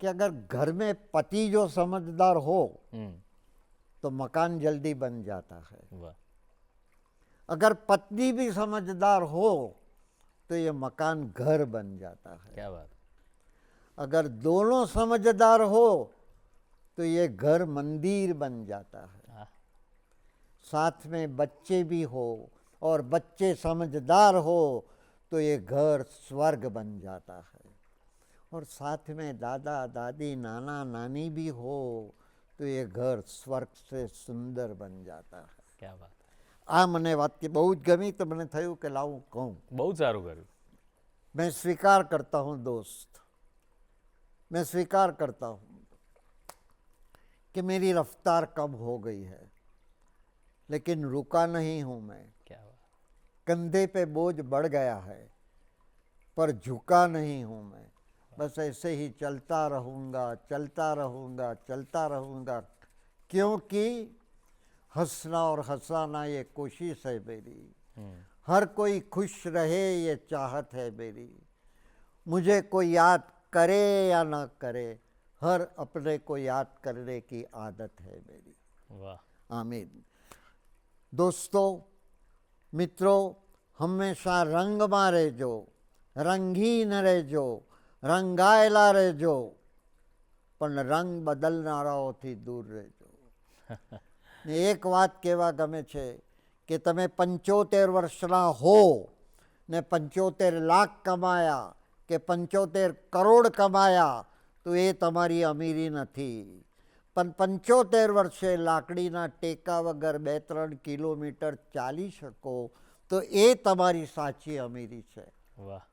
कि अगर घर में पति जो समझदार हो हम्म। तो मकान जल्दी बन जाता है। अगर पत्नी भी समझदार हो तो ये मकान घर बन जाता है। क्या बात। अगर दोनों समझदार हो तो ये घर मंदिर बन जाता है। हाँ साथ में बच्चे भी हो और बच्चे समझदार हो तो ये घर स्वर्ग बन जाता है। और साथ में दादा दादी नाना नानी भी हो तो ये घर स्वर्ग से સુંદર બન જાતા હૈ क्या बात આ મને વાક્ય બહુ જ ગમી તો મને થયું કે લાવું કહું બહુ જ સારું કર્યું मैं स्वीकार करता हूँ दोस्त मैं स्वीकार करता हूँ कि मेरी रफ्तार कम हो गई है लेकिन रुका नहीं हूँ मैं क्या बात कंधे पे बोझ बढ़ गया है पर झुका नहीं हूँ मैं बस ऐसे ही चलता रहूँगा चलता रहूँगा चलता रहूँगा। क्योंकि हंसना और हंसाना ये कोशिश है मेरी। हम्म। हर कोई खुश रहे ये चाहत है मेरी। मुझे कोई याद करे या ना करे हर अपने को याद करने की आदत है मेरी। वाह। आमीन। दोस्तों मित्रों हमेशा रंग मारे जो रंगीन रहे जो રંગાયેલા રહેજો, પણ રંગ બદલનારાઓથી દૂર રહેજો. ને એક વાત કહેવા ગમે છે કે તમે પંચોતેર વર્ષના હો ને પંચોતેર લાખ કમાયા કે પંચોતેર કરોડ કમાયા, તો એ તમારી અમીરી નથી. પણ પંચોતેર વર્ષે લાકડીના ટેકા વગર બે ત્રણ કિલોમીટર ચાલી શકો, તો એ તમારી સાચી અમીરી છે. વાહ.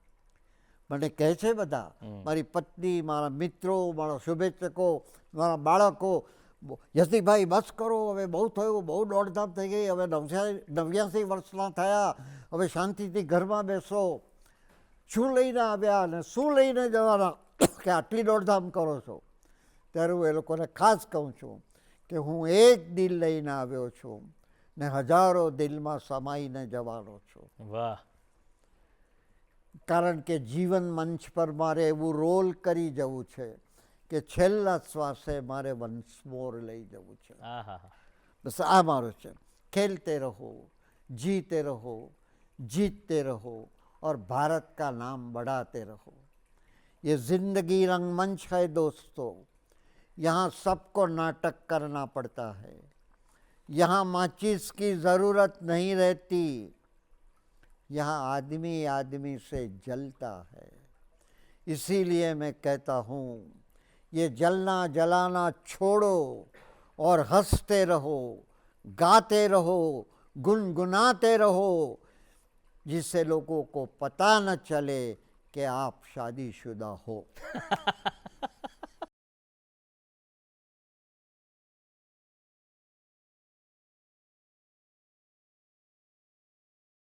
મને કહે છે બધા મારી પત્ની મારા મિત્રો મારા શુભેચ્છકો મારા બાળકો યશિકભાઈ બસ કરો હવે બહુ થયું બહુ દોડધામ થઈ ગઈ હવે નવ્યાસી નવ્યાસી વર્ષના થયા હવે શાંતિથી ઘરમાં બેસો. શું લઈને આવ્યા અને શું લઈને જવાના કે આટલી દોડધામ કરો છો? ત્યારે હું એ લોકોને ખાસ કહું છું કે હું એક દિલ લઈને આવ્યો છું ને હજારો દિલમાં સમાઈને જવાનો છું. વાહ. કારણ કે જીવન મંચ પર મારે એવું રોલ કરી જવું છે કે છેલ્લા શ્વાસે મારે વન્સ મોર લઈ જવું છે બસ આ મારો છે ખેલતે રહો જીતે રહો જીતते રહો और भारत का नाम बढ़ाते रहो ये ज़िंदगी रंगमंच है दोस्तों यहाँ सबको नाटक करना पड़ता है यहाँ माचिस की ज़रूरत नहीं रहती यहाँ आदमी आदमी से जलता है। इसीलिए मैं कहता हूँ, ये जलना जलाना छोड़ो और हँसते रहो, गाते रहो, गुनगुनाते रहो, जिससे लोगों को पता न चले कि आप शादीशुदा हो।